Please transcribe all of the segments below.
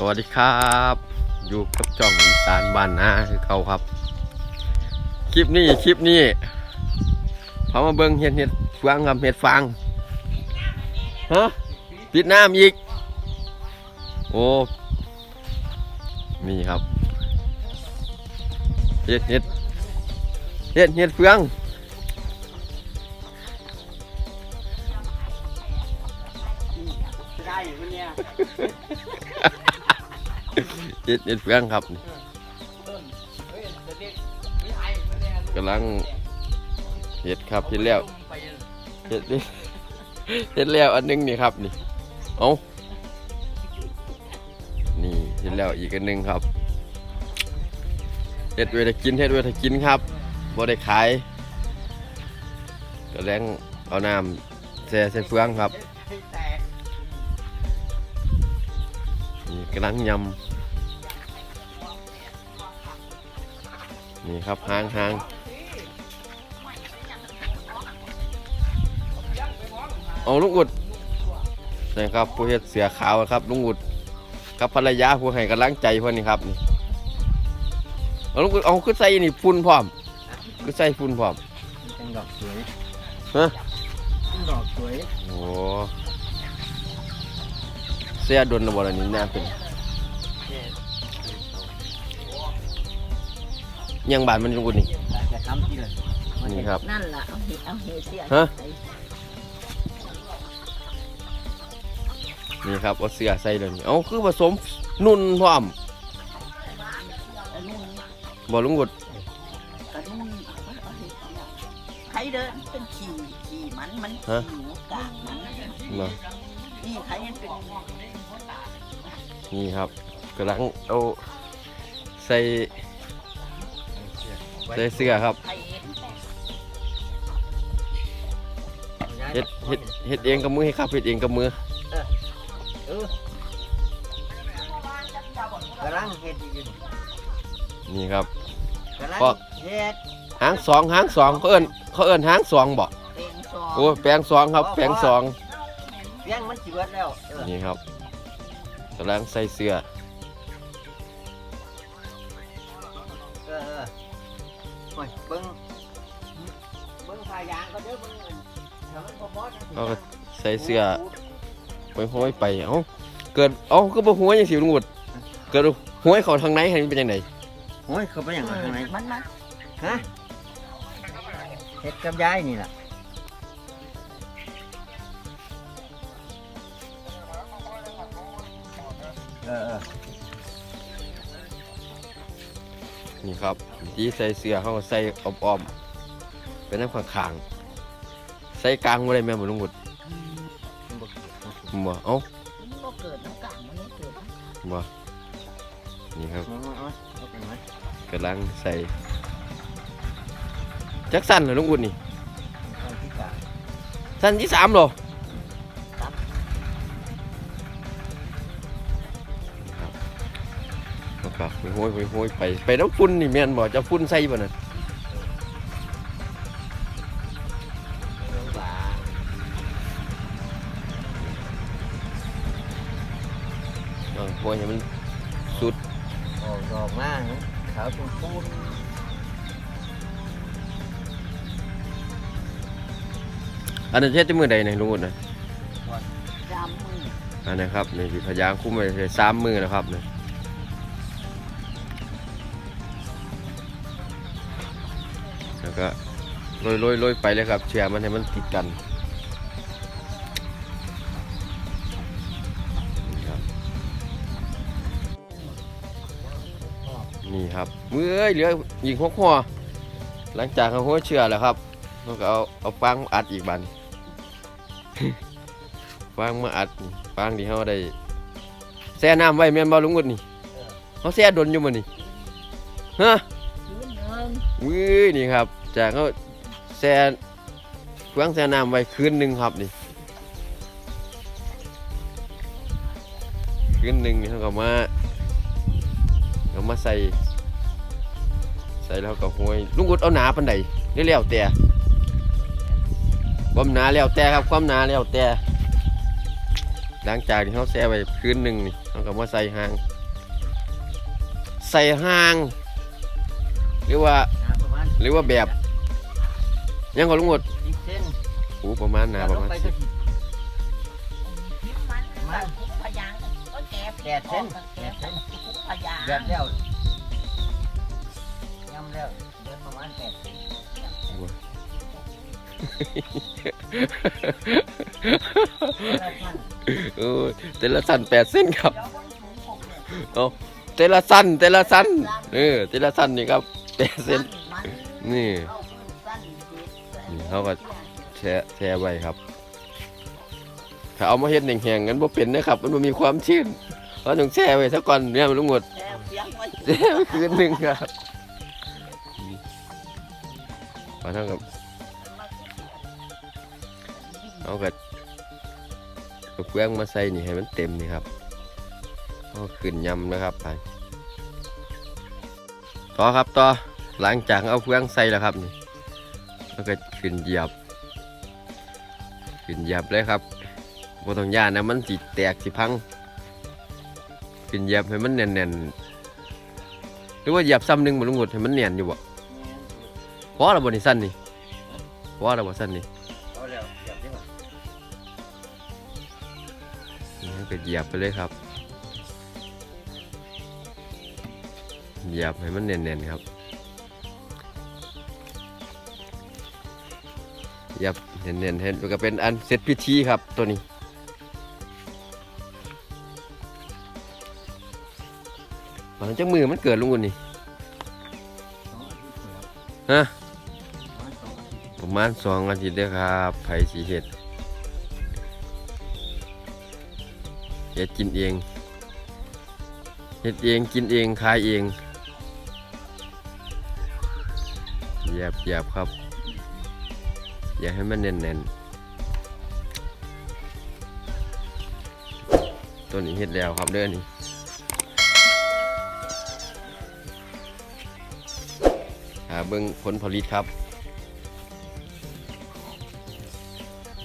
สวัสดีครับ อยู่กับจ่องอีสานบ้านนาคือเขาครับ คลิปนี้คลิปนี้พามาเบิ้งเห็ดเห็ดฟางครับเห็ดฟางฮะปิดน้ำอีก โอ้นี่ครับเห็ดเห็ดเห็ดเห็ดเฟืองได้อยู่เนี่ย เห็ดเห็ดเฟืองครับกำลังเห็ดครับเห็ดแล้วเห็ดนี่เห็ดแล้วอันหนึงนี่ครับนี่เอานี่เห็ดแล้วอีกอันหนึงครับเห็ดเวทกินเห็ดเวทกินครับบ่ได้ขายก็แรงเอาน้ำแช่ใส่เฟืองครับ นี่กำลังยำนี่ครับหางหางเอาลุงอุดนี่ครับผู้เฮ็ดเสือขาวครับลุงอุดกับภรรยาผู้ให้กำลังใจเพื่อนนี่ครับนี่เอาลุงอุดเอาขึ้นใส่นี่ฝุ่นพร้อมขึ้นใส่ฝุ่นพร้อมเป็นดอกสวยฮะเป็นดอกสวยโอ้เสียดนระบบอะไรนี่น่าเป็นยังบานมันลุงอุดนี่จะทำที่เลยนี่ครับนั่นล่ะเอาเห็ดเอาเห็ดเสียฮะใส่นี่ครับเอาเสือใส่เลยนี่เอาคือผสมนุ่นพร้อมกระนุ่นบ่ลุงอุดกระนุ่นเอาเห็ดเอาใครเดินเป็นขี่ขี่มันมันฮะขี่หนูกลางมันมา นี่ใครยังเป็นนี่ครับกำลังเอาใส่ใส่เสื้อครับใครเห็นเฮ็ดเฮ็ดเฮ็ดเองกับมือให้ครับเฮ็ดเองกับมือเออกำลังเห็ดอยู่นี่ครับกำลังพอเห็ดหางสองหางสองเขาเอิ้นเขาเอิ้นหางสองบ่เพลงซองโอ้แปลงสองครับแปลงสองเพี ยงมันสิเบิดแล้วเออนี่ครับกำลังใส่เสื้อเออเออโอ้ยเบิ้งเบิ้งพายางก็เด้อเบิ้งเงินถ้ามันบ่พอจังสิเขาก็ใส่เสื้อไปห้อยไปเอ้าเกิดเอ้าก็บ่หัวจังสิลุงอุดเกิดหัวเขาทางไหนให้มันเป็นจังไดโอ้ยเขาไปอย่างไรข้างในมันมันฮะเห็ดกับยายนี่แหละ เออเออนี่ครับที่ใส่เสื้อเขาก็ใส่อ้อมๆเป็นน้ำข้างๆใส่กลางบ่ได้แม่นบ่ลุงอุดมันบ่เกิดนะบ่เอ้ามันก็เกิดน้ำกลางมันไม่เกิดบ่นี่ครับเอาเอาเอาเอาไปไหมกำลังใส่จักสั้นเหรอลุงอุดนี่เอาที่กลางสั้นที่สามเหรอ ครับครับไปห้อยไปห้อยไป ไปน้ำฝุ่นนี่แม่นบ่จะฝุ่นใส่บ่น่ะเอากลางเอาห้อยให้มันสุดออกดอกมานะขาวเป็นปูนอันนั้นเฮ็ดที่มือใดเนี่ยลุงอุดนะจามมืออันนะครับนี่สิพยางคุ้มไว้เลยสามมือนะครับนี่แก็โรยโรยโรยไปเลยครับเชื่อมันให้มันติดกันนี่ครับนี่ครับมือเอ้ยเหลือยิงหกหัวหลังจากเขาหัวเชื่อแล้วครับเราก็เอาเอาฟางมาอัดอีกบันฟางมาอัดนี่ฟางที่เขาได้แช่น้ำไว้แม่นบ่ลุงวุดนี่เขาแช่ดนอยู่มื้อนี่ฮะคืนหนึ่งวินี่ครับ จากเขาแช่ฟางแช่น้ำไว้คืนหนึ่งครับนี่คืนหนึ่งเขาก็มาเขามาใส่ ใส่แล้วก็ห้วยลุงวุดเอาหนาปานใดได้แล้วแต่ความหนาแล้วแต่ครับความหนาแล้วแต่หลังจากที่เขาแช่ไว้คืนหนึ่งนี่เขาเอกับว่าใส่หาง ใส่หาง หรือว่า หรือว่าแบบยังก็ลุงหมดสิบเส้นโอ้ประมาณหนาประมาณลงไปสิก็บสิมันมันคุ้มพยางก็แก่แปดเส้นแก่เส้นคุ้มพยางแบบแล้วยำแล้วเดือนประมาณแปดเส้นแล้วท่านเออแต่ละสั้นแปดเส้นครับเดี๋ยวมันสูงหกเนี่ยเอาแต่ละสั้นแต่ละสั้นเออแต่ละสั้นนี่ครับแปดเส้นมั นี่เอามือสั้นเด็ดนี่เขาก็แช่แช่ไว้ครับ ถ้าเอามาเฮ็ดแห้งๆกันบ่เป็นนะครับ มันบ่มีความชื้นเราต้องแช่ไว้ซะก่อนเนี่ยมันลุงหมดแช่ไว้คืนหนึ่งครับพอเท่ากับเอากับเอาเฟืองมาใส่นี่ให้มันเต็มนี่ครับเอาขึ้นยำนะครับไปต่อครับต่อ หลังจากเอาเฟืองใส่แล้วครับนี่แล้วก็ขึ้นเหยียบ ขึ้นเหยียบเลยครับบ่ต้องยานะมันสิแตกสิพัง ขึ้นเหยียบให้มันแน่นๆหรือว่าเหยียบซ้ำหนึ่งบ่ลุงหดให้มันแน่นอยู่บ่พอแล้วบ่นี่สั้นนี่พอแล้วบ่สั้นนี่เอาแล้วเดี๋ยวดีกว่านี่ก็เหยียบไปเลยครับ เหยียบให้มันแน่นๆครับ เหยียบแน่นๆให้มันก็เป็นอันเสร็จพิธีครับตัวนี้ หลังจากมือมันเกิดลุงอุ่นนี่ฮะประมาณสองอาทิตย์เด้อครับไผสีเห็ดเห็ดกินเองเห็ดเองกินเองขายเองเหยียบเหยียบครับ อย่าให้มันแน่นๆตัวนี้เห็ดแล้วครับเด้อนี่หาเบิ้งผลผลิตครับ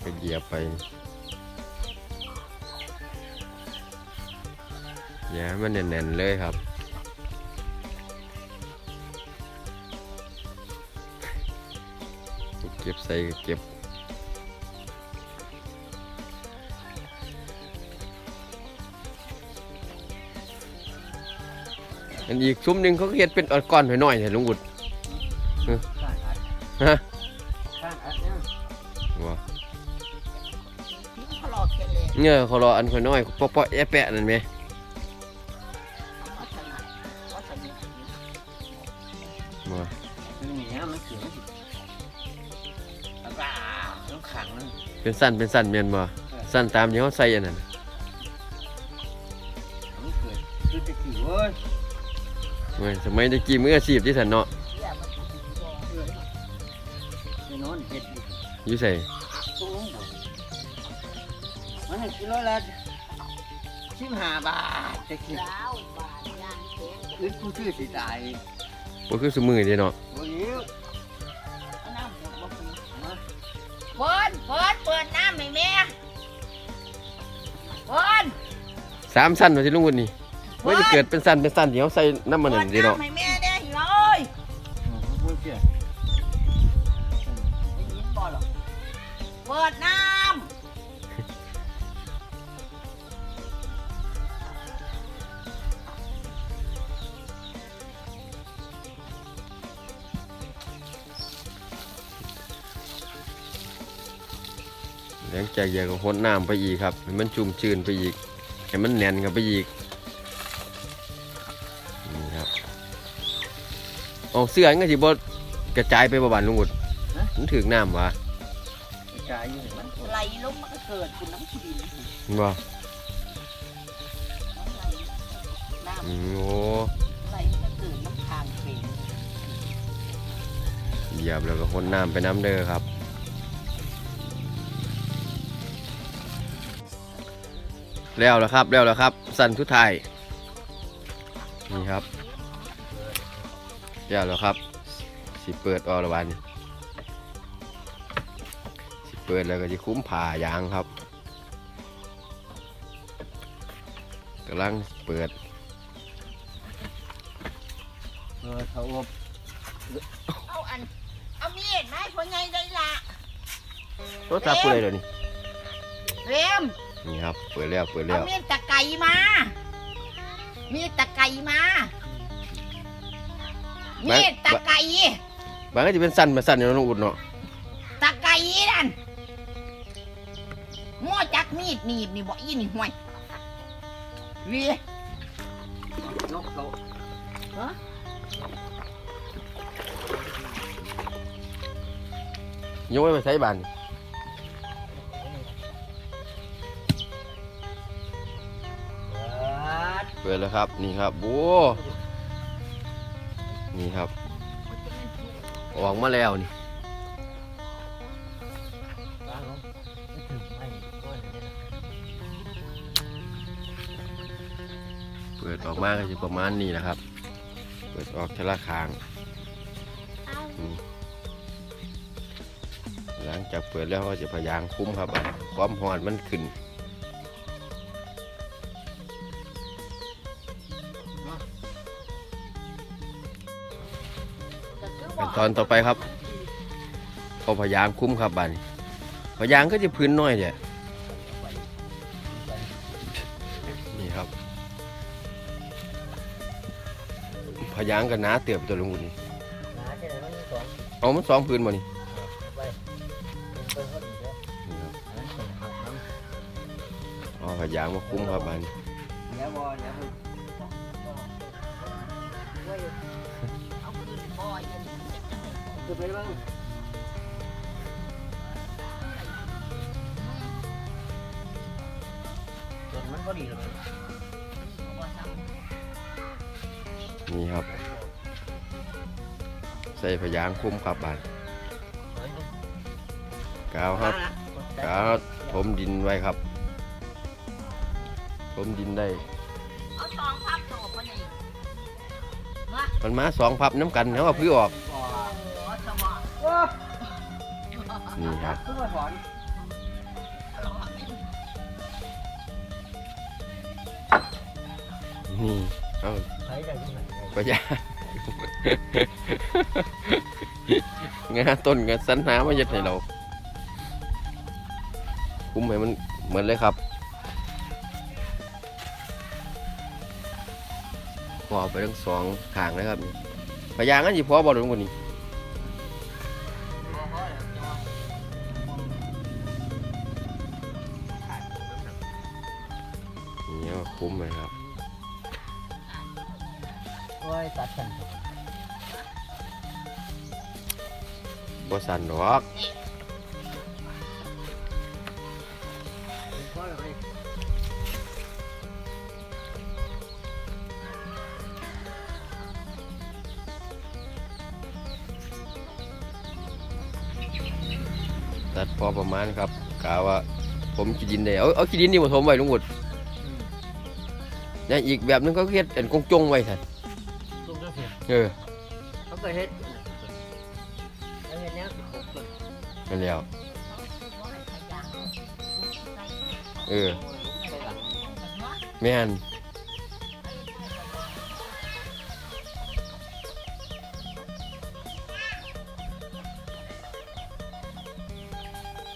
ไปเหยียบไปอย่าให้มันแน่นๆเลยครับ ก็บใส่ก็เก็บอันอีกซุ้มหนึ่งเขาก็เฮ็ดเป็นก้อนหน่อยๆเนี่ยลุงบุตรข้างอัดฮะข้างอัดเนี่ยว่าทิ้งพลอดแค่เลยเนี่ยเขารออันค่อยน้อยปอๆแอะแปะนั่นไหมวัฒนวัฒนว่า เป็นสั้นเป็นสั้นเมียนบ่สั้นตามที่เขาใส่อันนั้นมันเกิดคือจะขี่เว้ยเว้ยสมัยตะกี้มืออาชีพที่สันเนาะเสียมันถูกจองเกิดไปนอนเห็ดอยู่อยู่ใส่ตรงบนมันหนึ่งกิโลละสิบห้าบาทจะกินเช้าบาทย่างเค้กอึดผู้ชื่อสิตายบ่คือสมือเด้เนาะโอ้ย เฟิร์นเฟิร์นเปิดน้ำให้แม่เฟิร์นสามสั้นว่าสิลุงบุตรนี่เว่าจะเกิดเป็นสั้นเป็นสั้นที่เขาใส่น้ำมันเปินั่ดนเด้เนาะ น้ำให้แม่ จากอยากหดน้ำไปอีกครับให้มันชุ่มชื้นไปอีกให้มันแน่นเข้าไปอีกนี่ครับเอาเสื้ออันก็สิบ่กระจายไปบ่บานลุงบุตรมันถึงน้ำวะกายอยู่มันำไหลลงมันก็เกิดคุณน้ำขี้ดินบ่น้อืมโอ้ำไหลมันก็เกิดน้ำทางเป็นเหยียบแล้วก็หดน้ำไปน้ำเด้อครับ แล้วแล้วครับแล้วแล้วครับ สั่นทุดท้ายนี่ครับแล้วแล้วครับ สิเปิดออกแล้ววันนี้สิเปิดแล้วก็จะคุ้มผ่ายางครับกำลังเปิดเออเขาอบเอาอันเอามีดมาให้พ่อใหญ่ได้ละรถตาเปิดเลยเดี๋ยวนี้เรม นี่ครับ เปิดแล้วเปิดเอาแล้วมีดตะไก่มา มีดตะไก่มา มีดตะไก่บางก็จะเป็นสั้นมาสั้นอยู่เนาะน้องอุดเนาะตะไก่นั่นมั่วจักมีดหนีบนี่บ่อีนี่ห่วยเวีนกเขายกไว้ไปใช้บานเเปิดแล้วครับนี่ครับโอ้นี่ครับ ออกมาแล้วนี่วางลงไม่ถึงไม่ก้นเลยนะเปิดออกมาก็จะประมาณนี้นะครับ เปิดออกทีละคางอืมหลังจากเปิดแล้วก็จะพยายามคุ้มครับอะความหอนมันขึ้น ขั้นตอนต่อไปครับเอาพยางคุ้มครับบานพยางก็จะพื้นน้อยเดียนี่ครับพยางกันหนาเตียบตัวลุงนี่หนนี่เอามันสองพื้นบ่นี่เอาพยางมาคุ้มครับบานเวบอเดี๋ยวไปเอาคืนบ่อยคือไปบ้างจนมันพอดีเลยนี่ครับ ใส่พยางคุ้มครับบานกาวครับกาวถมดินไว้ครับถมดินได้เอาสองพับโตพ่อใหญ่มามันมาสองพับน้ำกันแล้วเอาพื้อออกโอ้สมอง นี่ครับขึ้นมาถอนนี่เอาใช้ได้ที่ไหนพยางงาต้นกันสันหามาเย็ดให้เรา คุ้มให้มันเหมือนเลยครับพอไปทั้งสองข้างนะครับพยางนั้นสิพอบอลลงกว่านี้นี่ สันดอกพ่อเลยตัดพอประมาณครับกาว่า ผมขี้ดินได้เอาเอาขี้ดินนี่มาถมไว้ลุงอุดเนี่ยอีกแบบนึงก็เฮ็ดเป็นกงจงไว้ท่านตุ้มก็เสียเออเขาเคยเฮ็ด นั่นแล้วเออแม่น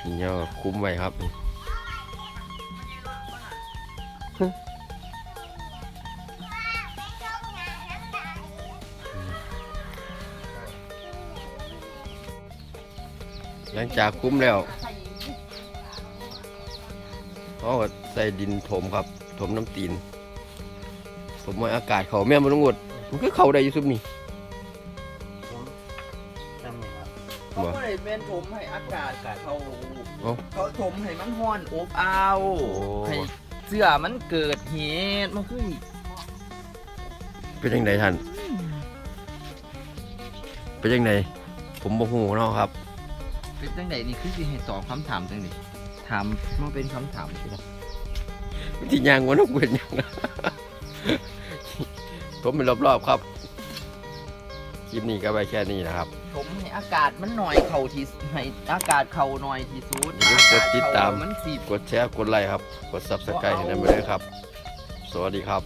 นี่เนี่ยคุ้มไว้ครับ หลังจากคุ้มแล้วเขาก็ใส่ดินถมครับ ถมน้ำตีนผมว่าอากาศเขาแม่นมันงดมันก็เข้าได้อยู่ซุมนี่จำเนี่ยครับเขาก็เลยเป็นถมให้อากาศเขาเอ้าเขาถมให้มันห้อนอบอ้าวโอ้ให้เสื้อมันเกิดเหตุมันคือเป็นยังไงท่านเป็นยังไงผมบ่ฮู้เนาะครับ เป็นจังไดนี่คือสิให้ตอบคำถามจังไดถามมาเป็นคำถามสิล่ะที่ยางวันนกเป็นหยังผมเป็นรอบๆครับคลิปนี้ก็ไปแค่นี้นะครับถมให้อากาศมันหน่อยเข่าที่ให้อากาศเข่าหน่อยที่สุดอย่าลืมกดติดตามอากศเข้มันสิกดแชร์กดไลค์ครับ กด subscribe ให้ได้ไหมเลยครับสสวัสดีครับ